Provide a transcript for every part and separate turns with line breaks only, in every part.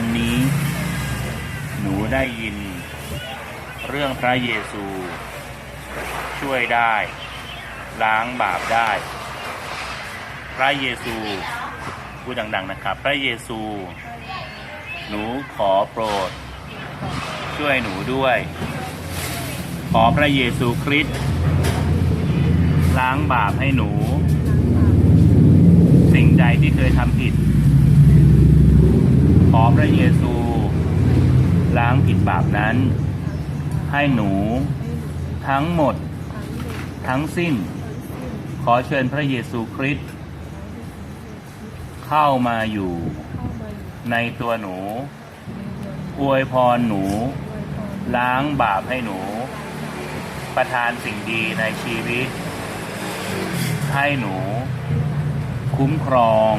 วันนี้ หนูได้ยิน เรื่องพระเยซู ช่วยได้ ล้างบาปได้ พระเยซูพูดดัง ๆ นะครับ พระเยซู หนูขอโปรด ช่วยหนูด้วย ขอพระเยซูคริสต์ล้างบาปให้หนู สิ่งใดที่เคยทำผิด พระเยซู ล้างผิดบาปนั้น ให้หนูทั้งหมด ทั้งสิ้น ขอเชิญพระเยซูคริสต์เข้ามาอยู่ในตัวหนู อวยพรหนู ล้างบาปให้หนู ประทานสิ่งดีในชีวิต ให้หนู คุ้มครอง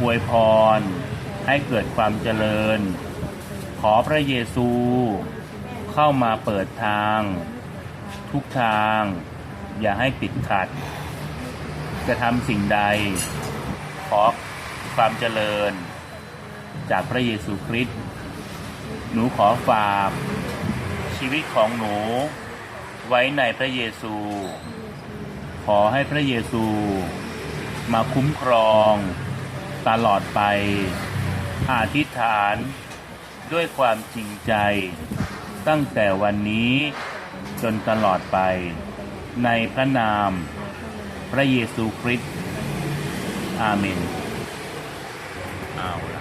อวยพร ให้เกิดความเจริญ ขอพระเยซู เข้ามาเปิดทาง ทุกทาง อย่าให้ติดขัด จะทำสิ่งใด ขอความเจริญ จากพระเยซูคริสต์หนูขอฝากชีวิตของหนูไว้ในพระเยซู ขอให้พระเยซูมาคุ้มครองตลอดไป อธิษฐานด้วยความจริงใจ ตั้งแต่วันนี้จนตลอดไป ในพระนาม พระเยซูคริสต์อาเมนเอา